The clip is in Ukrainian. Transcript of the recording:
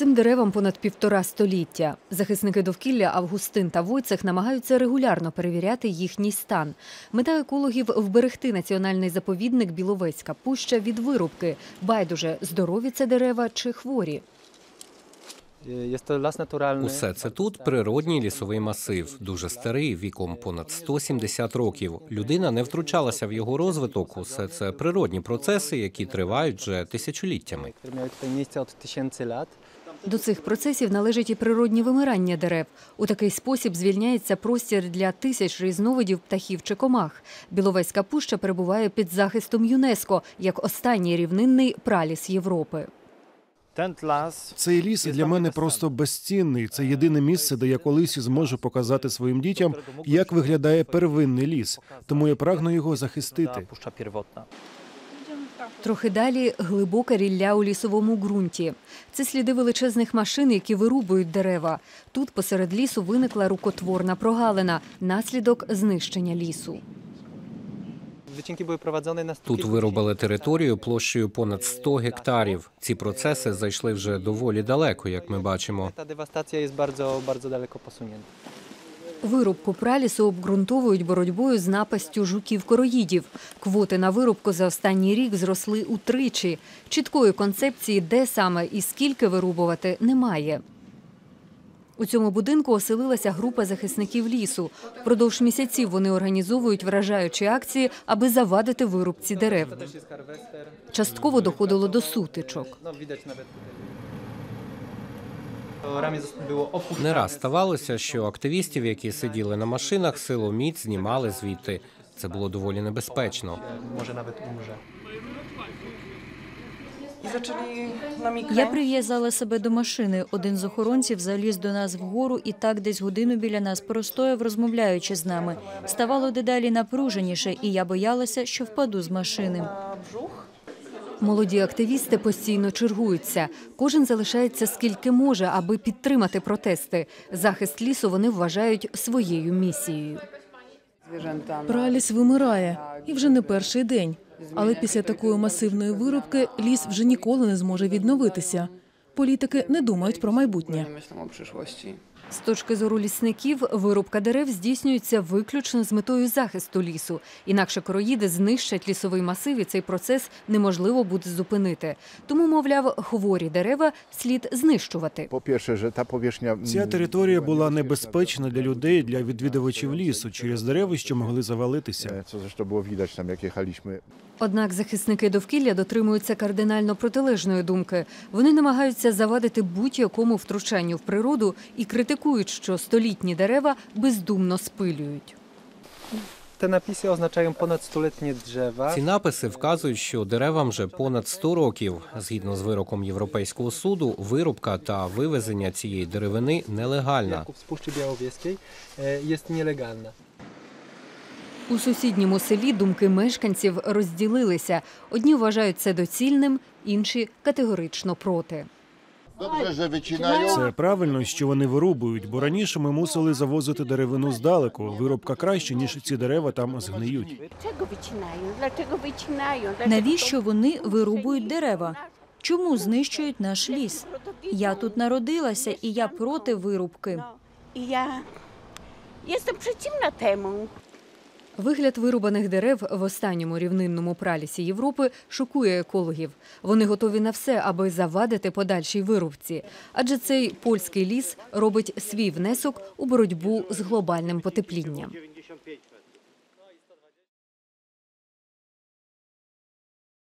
Цим деревам понад півтора століття. Захисники довкілля Августин та Войцех намагаються регулярно перевіряти їхній стан. Мета екологів вберегти національний заповідник Біловецька пуща від вирубки. Байдуже, здорові це дерева чи хворі. Naturalny. Усе це тут природній лісовий масив, дуже старий, віком понад 170 років. Людина не втручалася в його розвиток. Усе це природні процеси, які тривають вже тисячоліттями. До цих процесів належить і природні вимирання дерев. У такий спосіб звільняється простір для тисяч різновидів птахів чи комах. Біловезька пуща перебуває під захистом ЮНЕСКО як останній рівнинний праліс Європи. Цей ліс для мене просто безцінний. Це єдине місце, де я колись зможу показати своїм дітям, як виглядає первинний ліс. Тому я прагну його захистити. Трохи далі глибока рілля у лісовому ґрунті. Це сліди величезних машин, які вирубують дерева. Тут посеред лісу виникла рукотворна прогалина, наслідок знищення лісу. Тут вирубали територію площею понад 100 гектарів. Ці процеси зайшли вже доволі далеко, як ми бачимо. Dewastacja jest bardzo, bardzo daleko posunięta. Вирубку пралісу обґрунтовують боротьбою з напастю жуків-короїдів. Квоти на вирубку за останній рік зросли утричі. Чіткої концепції, де саме і скільки вирубувати, немає. У цьому будинку оселилася група захисників лісу. Впродовж місяців вони організовують вражаючі акції, аби завадити вирубці дерев. Частково доходило до сутичок. Не раз ставалося, що активістів, які сиділи на машинах, силоміць знімали звідти. Це було доволі небезпечно. Może nawet umrze. Я прив'язала себе до машини. Один з охоронців заліз до нас вгору і так десь годину біля нас простояв, розмовляючи з нами. Ставало дедалі напруженіше, і я боялася, що впаду з машини. Молоді активісти постійно чергуються. Кожен залишається скільки може, аби підтримати протести. Захист лісу вони вважають своєю місією. Праліс вимирає і вже не перший день. Але після такої масивної вирубки ліс вже ніколи не зможе відновитися. Політики не думають про майбутнє. З точки зору лісників, вирубка дерев здійснюється виключно з метою захисту лісу. Інакше короїди знищать лісовий масив, і цей процес неможливо буде зупинити. Тому, мовляв, хворі дерева слід знищувати. Ця територія була небезпечна для людей, для відвідувачів лісу через дерева, що могли завалитися. e, Co zresztą było widać tam, jak jechaliśmy. Однак захисники довкілля дотримуються кардинально протилежної думки. Вони намагаються завадити будь-якому втручанню в природу і критикують, що столітні дерева бездумно спилюють. Te napisy oznaczają ponad stuletnie drzewa. Ці написи вказують, що деревам вже понад 100 років. Згідно з вироком Європейського суду, вирубка та вивезення цієї деревини нелегальна. Jaków z Puszczy Białowieskiej e, jest nielegalna. У сусідньому селі думки мешканців розділилися. Одні вважають це доцільним, інші категорично проти. Це правильно, що вони вирубують, бо раніше ми мусили завозити деревину здалеку. Вирубка краще, ніж ці дерева там згниють. Навіщо вони вирубують дерева? Чому знищують наш ліс? Я тут народилася, і я проти вирубки. No, I ja jestem przeciwna temu. Вигляд вирубаних дерев в останньому рівнинному пралісі Європи шокує екологів. Вони готові на все, аби завадити подальшій вирубці. Адже цей польський ліс робить свій внесок у боротьбу з глобальним потеплінням.